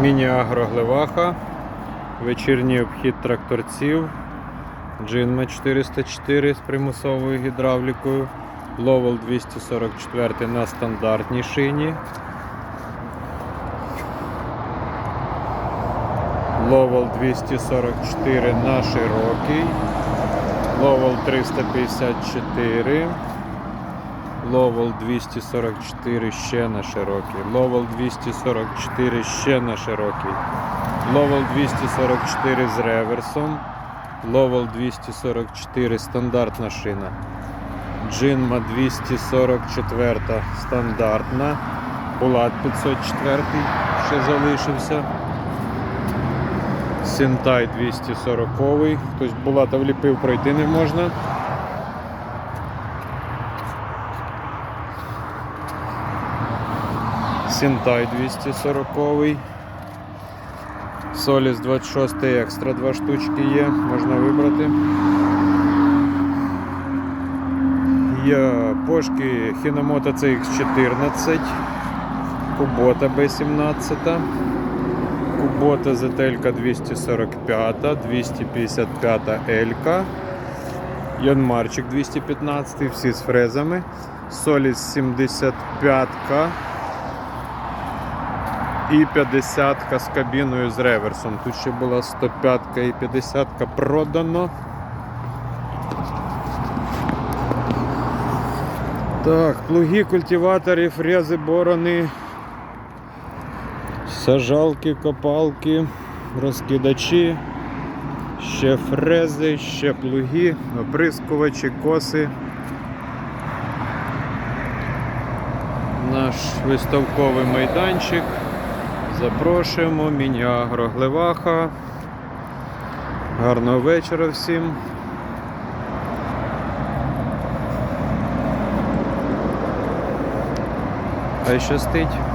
Міні-агро Глеваха, вечірній обхід тракторців, Джинма 404 з примусовою гідравлікою, Ловел 244 на стандартній шині. Ловел 244 на широкий, Ловел 354. Ловел 244 ще на широкий. Ловел 244 ще на широкий. Ловел 244 з реверсом. Ловел 244 стандартна шина. Джинма 244 стандартна. Булат 504 ще залишився. Сінтай 240. Хтось Булата вліпив, пройти не можна. Сінтай 240. Соліс 26 екстра, два штучки є, можна вибрати. Є пошки Hinomoto CX14, Кубота B17, Кубота ZL 245, 255 L, Янмарчик 215, всі з фрезами, Соліс 75 і 50 з кабіною з реверсом. Тут ще була 105 і 50 продано. Так, плуги, культиватори, фрези, борони, сажалки, копалки, розкидачі, ще фрези, ще плуги, оприскувачі, коси. Наш виставковий майданчик. Запрошуємо, міні-агро Глеваха. Гарного вечора всім. Хай щастить.